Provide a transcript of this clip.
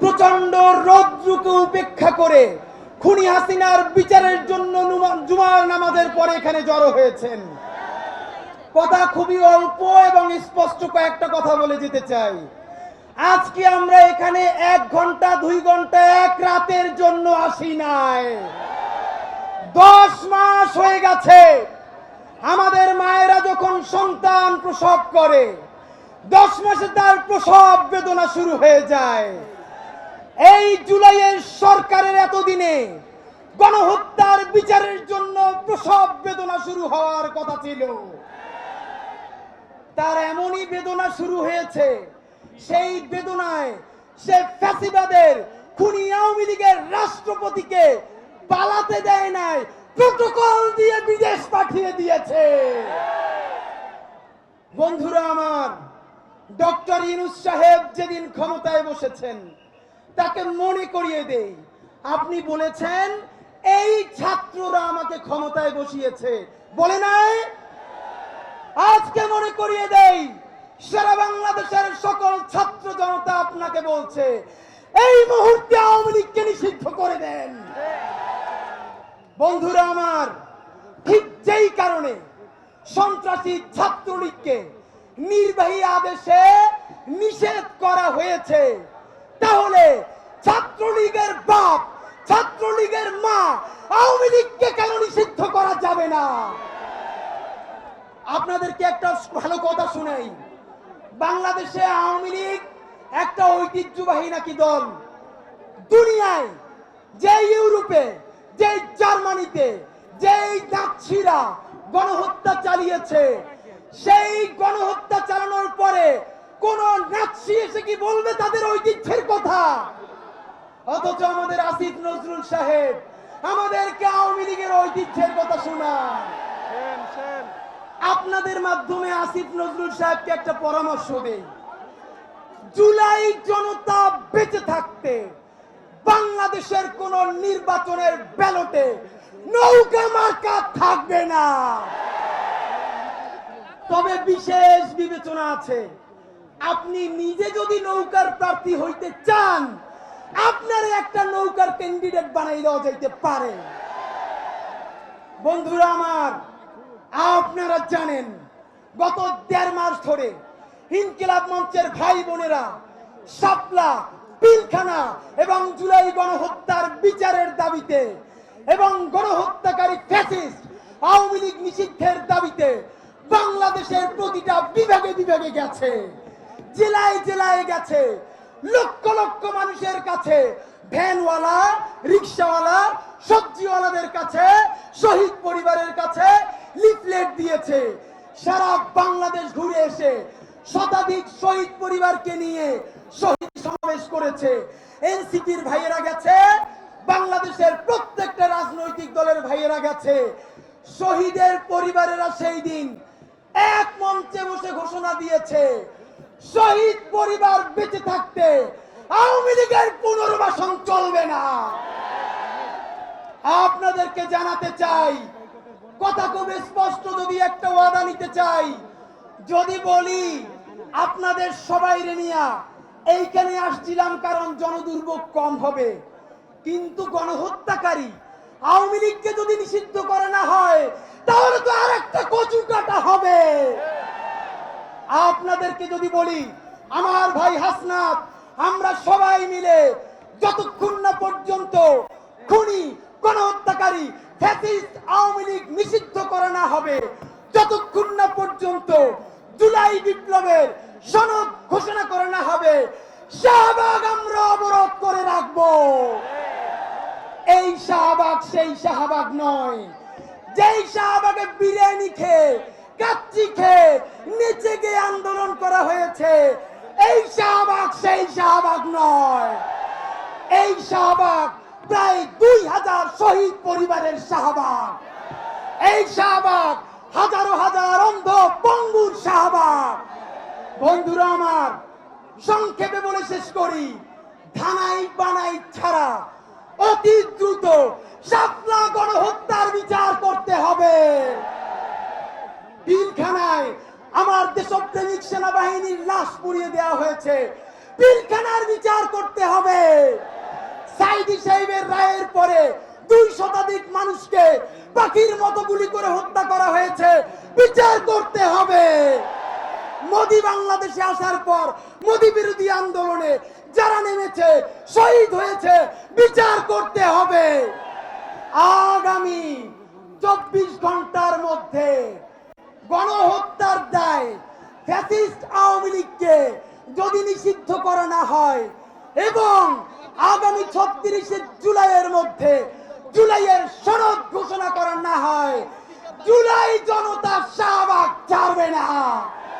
প্রচণ্ড রৌদ্রকে উপেক্ষা করে খুনি হাসিনার বিচারের জন্য জুমার নামাজের পরে এখানে জড়ো হয়েছেন। কথা খুবই অল্প এবং স্পষ্ট কয়েকটা কথা বলে যেতে চাই। আজকে আমরা এখানে এক ঘণ্টা, দুই ঘণ্টা, এক রাতের জন্য আসি নাই। দশ মাস হয়ে গেছে। আমাদের মায়েরা যখন সন্তান প্রসব করে, দশ মাসে তার প্রসব বেদনা শুরু হয়ে যায়। এই জুলাইয়ের সরকারের এতদিনে গণহত্যার বিচারের জন্য প্রসব বেদনা শুরু হওয়ার কথা ছিল। তার এমনই বেদনা শুরু হয়েছে, সেই বেদনায় সে ফ্যাসিবাদের খুনি আওয়ামী লীগের রাষ্ট্রপতিকে পালাতে দেয় নাই, প্রোটোকল দিয়ে বিদেশ পাঠিয়ে দিয়েছে। বন্ধুরা আমার, ডক্টর ইনুস সাহেব যেদিন ক্ষমতায় বসেছেন তাকে মনে করিয়ে দেই। আপনি বলেছেন, এই ছাত্ররা আমাকে ক্ষমতায় বসিয়েছে। বলে নাই? আজকে মনে করিয়ে দেই, সারা বাংলাদেশের সকল ছাত্র জনতা আপনাকে বলছে, এই মুহূর্তে আওয়ামী লীগকে নিষিদ্ধ করে দেন। বন্ধুরা আমার, ঠিক যেই কারণে সন্ত্রাসী ছাত্রলীগকে নির্বাহী আদেশে নিষেধ করা হয়েছে তাহলে ছাত্রলীগের বাপ, ছাত্রলীগের মা আওয়ামী লীগকে কেন নিষিদ্ধ করা যাবে না? আপনাদেরকে একটা ভালো কথা শুনাই। বাংলাদেশে আওয়ামী লীগ একটা ঐতিহ্যবাহী নাকি দল? দুনিয়ায়, যে ইউরোপে, যে জার্মানিতে যেই নাৎসিরা গণহত্যা চালিয়েছে, সেই গণহত্যা চালানোর পরে কোন নাৎসি এসে কি বলবে তাদের ঐতিহ্যের কথা? অথচ আমাদের আসিফ নজরুল সাহেব আমাদেরকে আওয়ামী লীগের ঐতিহ্যের কথা শোনান আপনাদের মাধ্যমে আসিফ নজরুল সাহেবকে একটা পরামর্শ দেই। জুলাই জনতা বেঁচে থাকতে বাংলাদেশের কোন নির্বাচনের ব্যালটে নৌকা মার্কা থাকবে না। তবে বিশেষ বিবেচনা আছে। আপনি নিজে যদি নৌকার প্রার্থী হইতে চান, আপনার একটা নৌকার ক্যান্ডিডেট বানাই দেওয়া যাইতে পারে। বন্ধুরা আমার, আপনারা জানেন, গত দেড় মাস ধরে ইনকিলাব মঞ্চের ভাই বোনেরা শাপলা, পিলখানা এবং জুলাই গণহত্যার বিচারের দাবিতে এবং গণহত্যাকারী ফ্যাসিস্ট আওয়ামী লীগ নিষিদ্ধের দাবিতে বাংলাদেশের প্রতিটা বিভাগে বিভাগে গেছে। জেলায় জেলায় গেছে। লক্ষ লক্ষ মানুষের কাছে, ভ্যানওয়ালা, রিক্সাওয়ালা, সবজিওয়ালাদের কাছে, শহীদ পরিবারের কাছে লিফলেট দিয়েছে। সারা বাংলাদেশ ঘুরে এসে শতাধিক শহীদ পরিবারকে নিয়ে শহীদ সমাবেশ করেছে। এনসিপির ভাইয়েরা গেছে, বাংলাদেশের প্রত্যেকটা রাজনৈতিক দলের ভাইয়েরা গেছে। শহীদের পরিবারেরা সেই দিন এক মঞ্চে বসে ঘোষণা দিয়েছে। শহীদ পরিবার বেঁচে থাকতে আওয়ামী লীগের পুনর্বাসন চলবে না। আপনাদেরকে জানাতে চাই, কথা খুব স্পষ্ট যদি একটা ওয়াদা নিতে চাই, যদি বলি আপনাদের সবাই নিয়া এইখানে আসছিলাম কারণ জনদুর্ভোগ কম হবে। কিন্তু গণহত্যাকারী আওয়ামী লীগকে যদি নিষিদ্ধ করে না হয়, তাহলে তো আর একটা কচু কাটা হবে। আপনাদেরকে যদি বলি, আমার ভাই হাসনাত, আমরা সবাই মিলে যতক্ষণ না পর্যন্ত খুনি, গণহত্যাকারী, ফ্যাসিস্ট, আওয়ামী লীগ নিষিদ্ধ করা না হবে, যতক্ষণ না পর্যন্ত জুলাই বিপ্লবের সনদ ঘোষণা করা না হবে, শাহবাগ আমরা অবরোধ করে রাখব। এই শাহবাগ সেই শাহবাগ নয়। যেই শাহবাগে বিরিয়ানি খেয়ে, কাচ্চি খেয়ে নিচে গিয়ে আন্দোলন করা হয়েছে। এই শাহবাগ সেই শাহবাগ নয়। এই শাহবাগ প্রায় দুই হাজার শহীদ পরিবারের শাহবাগ। এই শাহবাগ হাজারো হাজার অন্ধ পঙ্গুর শাহবাগ। বন্ধুরা আমার, সংক্ষেপে বলে শেষ করি, ধানাই বানাই ছাড়া অতি দ্রুত শাপলা গণহত্যার বিচার করতে হবে পিলখানায় আমার দেশপ্রেমিক সেনাবাহিনীর লাশ পুড়িয়ে দেওয়া হয়েছে। পিলখানার বিচার করতে হবে। সাইদি সাহেবের রায়ের পরে দুই শতাধিক মানুষকে পাখির মতো গুলি করে হত্যা করা হয়েছে। বিচার করতে হবে। মোদি বাংলাদেশে আসার পর মোদি বিরোধী আন্দোলনে যারা নেমেছে, শহীদ হয়েছে, বিচার করতে হবে। আগামী চব্বিশ ঘণ্টার মধ্যে গণহত্যার দায় ফ্যাসিস্ট আওয়ামী লীগকে যদি নিষিদ্ধ করা না হয়, এবং আগামী ছত্রিশে জুলাইয়ের মধ্যে জুলাইয়ের সনদ ঘোষণা করা না হয়, জুলাই জনতা শাহবাগ ছাড়বে না।